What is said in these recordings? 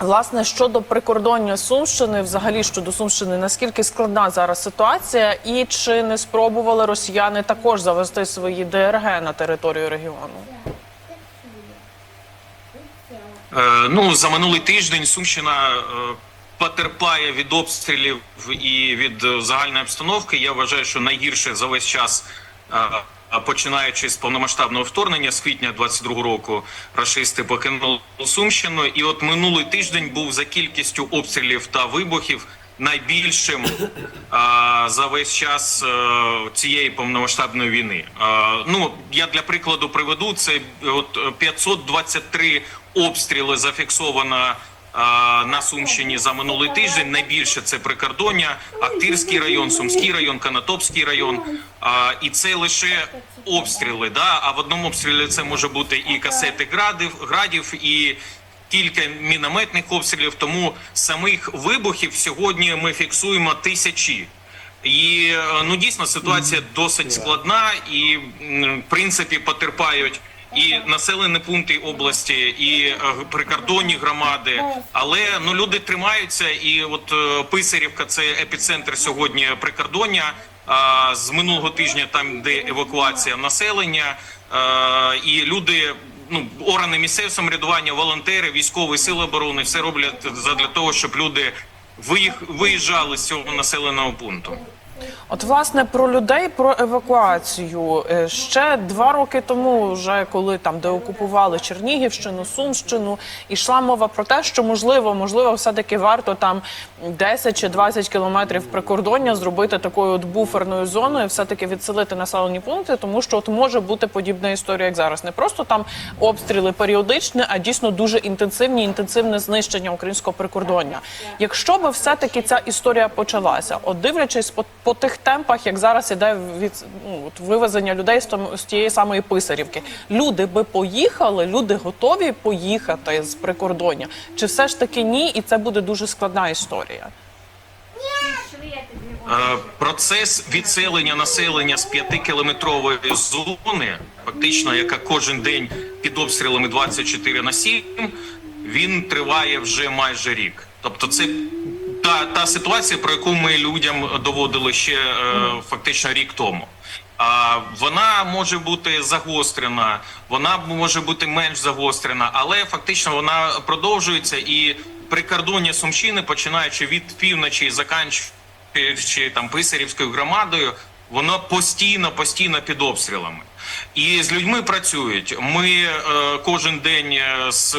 Власне, щодо прикордоння Сумщини, взагалі щодо Сумщини, наскільки складна зараз ситуація, і чи не спробували росіяни також завести свої ДРГ на територію регіону? Е, Ну, за минулий тиждень Сумщина е, потерпає від обстрілів і від е, загальної обстановки. Я вважаю, що найгірше за весь час, е, починаючи з повномасштабного вторгнення з квітня 22 року, рашисти покинули Сумщину. І от минулий тиждень був за кількістю обстрілів та вибухів найбільшим е, за весь час е, цієї повномасштабної війни. Е, Ну я для прикладу приведу це е, от е, 523 обстріли зафіксовано на Сумщині за минулий тиждень. Найбільше це прикордоння, Ахтирський район, Сумський район, Канатопський район. І це лише обстріли. Да? А в одному обстрілі це може бути і касети градів, градів, і кілька мінометних обстрілів. Тому самих вибухів сьогодні ми фіксуємо тисячі. І е, ну дійсно ситуація досить складна, і в принципі потерпають і населені пункти області, і е, прикордонні громади. Але ну люди тримаються, і от е, Писарівка це епіцентр сьогодні прикордоння. А з минулого тижня там де евакуація населення, е, і люди. Ну, органи місцевого самоврядування, волонтери, військові сили оборони все роблять задля того, щоб люди виїжджали з цього населеного пункту. От, власне, про людей, про евакуацію. Е, Ще два роки тому, вже коли там деокупували Чернігівщину, Сумщину, ішла мова про те, що можливо, можливо, все-таки варто там 10 чи 20 кілометрів прикордоння зробити такою от буферною зоною, все-таки відселити населені пункти, тому що от може бути подібна історія, як зараз. Не просто там обстріли періодичні, а дійсно дуже інтенсивні, інтенсивне знищення українського прикордоння. Якщо би все-таки ця історія почалася, от дивлячись по, по тих темпах, як зараз іде від ну, от вивезення людей з, з тієї самої писарівки, люди би поїхали, люди готові поїхати з прикордоння, чи все ж таки ні, і це буде дуже складна історія. Е, Процес відселення населення з п'ятикілометрової зони, фактично, яка кожен день під обстрілами 24 на 7, він триває вже майже рік. Тобто, це та, та ситуація, про яку ми людям доводили ще е, фактично рік тому. А вона може бути загострена, вона може бути менш загострена, але фактично вона продовжується і прикордоння Сумщини, починаючи від півночі і заканчуючи там Писарівською громадою, воно постійно, постійно під обстрілами. І з людьми працюють. Ми е, кожен день е, з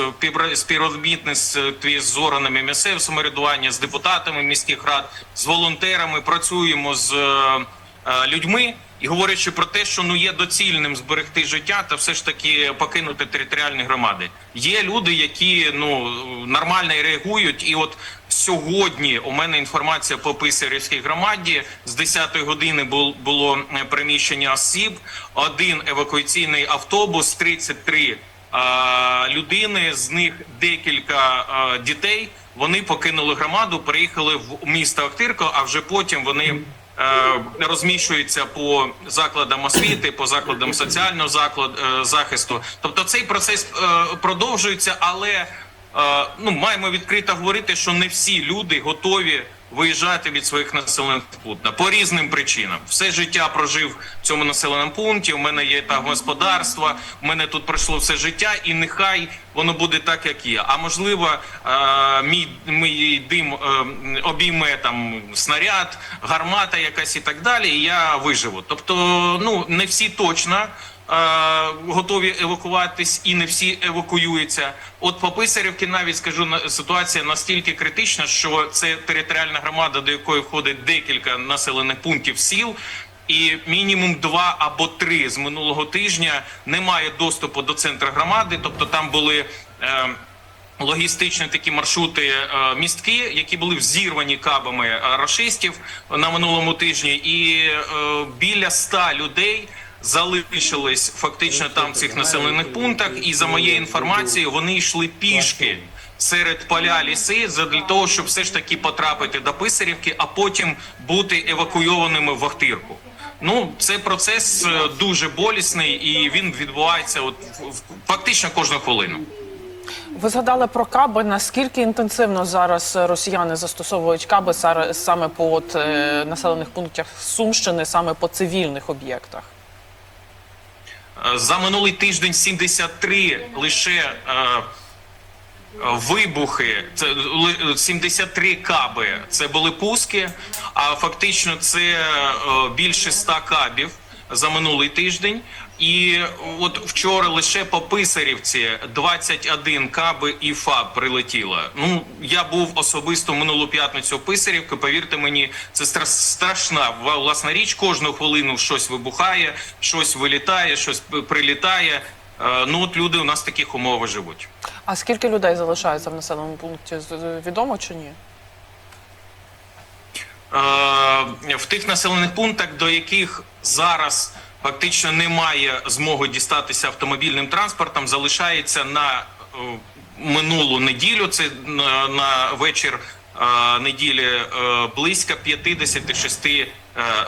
співробітництві з органами місцевого самоврядування, з депутатами міських рад, з волонтерами працюємо з е, людьми і говорячи про те, що ну є доцільним зберегти життя та все ж таки покинути територіальні громади. Є люди, які ну нормально реагують, і от. Сьогодні у мене інформація по Писарівській громаді з 10-ї години бул- було е, приміщення осіб, один евакуаційний автобус, 33 а, людини, з них декілька а, дітей. Вони покинули громаду, приїхали в місто Охтирко, а вже потім вони е, розміщуються по закладам освіти, по закладам соціального заклад, е, захисту. Тобто цей процес е, продовжується, але Е, ну маємо відкрито говорити, що не всі люди готові виїжджати від своїх населених пунктів по різним причинам. Все життя прожив в цьому населеному пункті. У мене є там господарство, у мене тут пройшло все життя, і нехай воно буде так, як є. А можливо, е, мій мій дим е, обійме там снаряд, гармата якась і так далі. І я виживу. Тобто, ну не всі точно готові евакуватись, і не всі евакуюються. От по Писарівки навіть скажу ситуація настільки критична, що це територіальна громада, до якої входить декілька населених пунктів сіл. І мінімум два або три з минулого тижня немає доступу до центру громади, тобто там були. Е, Логістичні такі маршрути е, містки, які були взірвані кабами е, рашистів на минулому тижні, і е, біля ста людей залишились фактично там в цих населених пунктах. І за моєю інформацією, вони йшли пішки серед поля ліси для того, щоб все ж таки потрапити до Писарівки, а потім бути евакуйованими в Охтирку. Ну, це процес е, дуже болісний, і він відбувається от фактично кожну хвилину. Ви згадали про каби. Наскільки інтенсивно зараз росіяни застосовують каби саме по от, е, населених пунктах Сумщини, саме по цивільних об'єктах? Е, За минулий тиждень 73 лише е, вибухи, це ли- 73 каби. Це були пуски, а фактично це е, більше 100 кабів за минулий тиждень. І от вчора лише по Писарівці 21 каби і ФАБ прилетіло. Ну я був особисто минулу п'ятницю в Писарівці. Повірте мені, це страшна власна річ. Кожну хвилину щось вибухає, щось вилітає, щось прилітає. Е, Ну от люди у нас в таких умовах живуть. А скільки людей залишається в населеному пункті? Відомо чи ні? Е, в тих населених пунктах, до яких зараз фактично немає змоги дістатися автомобільним транспортом, залишається на е, минулу неділю. Це на, вечір е, неділі е, близько 56 е,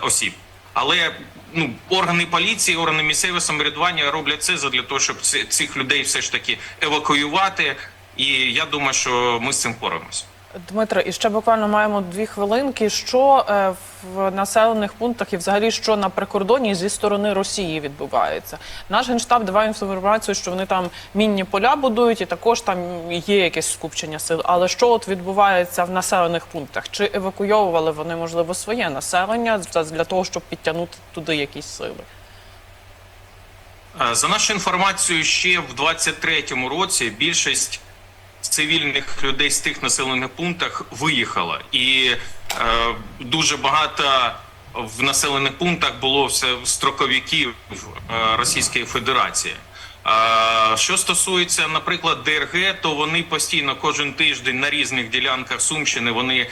осіб. Але ну органи поліції, органи місцевого самоврядування роблять це для того, щоб цих людей все ж таки евакуювати. І я думаю, що ми з цим впораємося. Дмитре, і ще буквально маємо дві хвилинки. Що е, в населених пунктах і взагалі що на прикордоні зі сторони Росії відбувається? Наш генштаб давав інформацію, що вони там мінні поля будують, і також там є якесь скупчення сил. Але що от відбувається в населених пунктах? Чи евакуйовували вони можливо своє населення для того, щоб підтягнути туди якісь сили? Е, За нашою інформацією, ще в 23-му році більшість цивільних людей з тих населених пунктах виїхала, і е, дуже багато в населених пунктах було все строковиків е, Російської Федерації. Що стосується, наприклад, ДРГ, то вони постійно кожен тиждень на різних ділянках Сумщини вони е,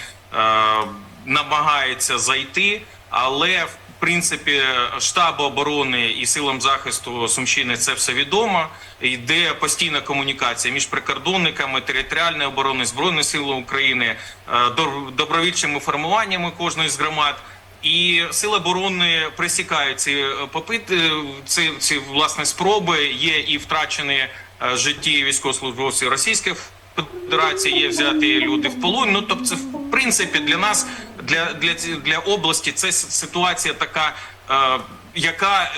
намагаються зайти, але в принципі штабу оборони і силам захисту Сумщини це все відомо. Йде постійна комунікація між прикордонниками, територіальної оборони, збройних сил України, е, добровільчими формуваннями кожної з громад. І сили оборони пресікають ці е, попити, ці, ці власне спроби. Є і втрачені е, житті військовослужбовців Російської Федерації, є взяті люди в полон. Ну тобто, в принципі для нас, для, для, для області, це ситуація така, е, яка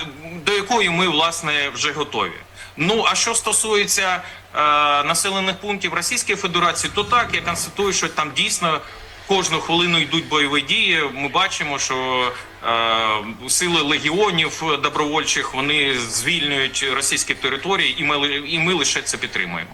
до якої ми власне вже готові. Ну а що стосується е, населених пунктів Російської Федерації, то так я констатую, що там дійсно кожну хвилину йдуть бойові дії. Ми бачимо, що е, сили легіонів добровольчих вони звільнюють російські території, і ми, і ми лише це підтримуємо.